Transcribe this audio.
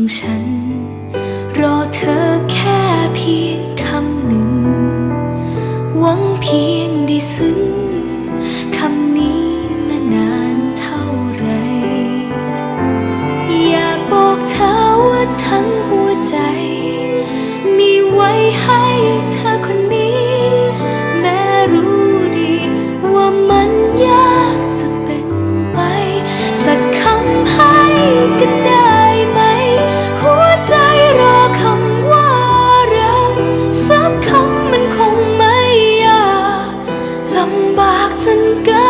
ของฉัน รอเธอแค่เพียงคำหนึ่ง หวังเพียงได้ซึ้ง bạc thân cánh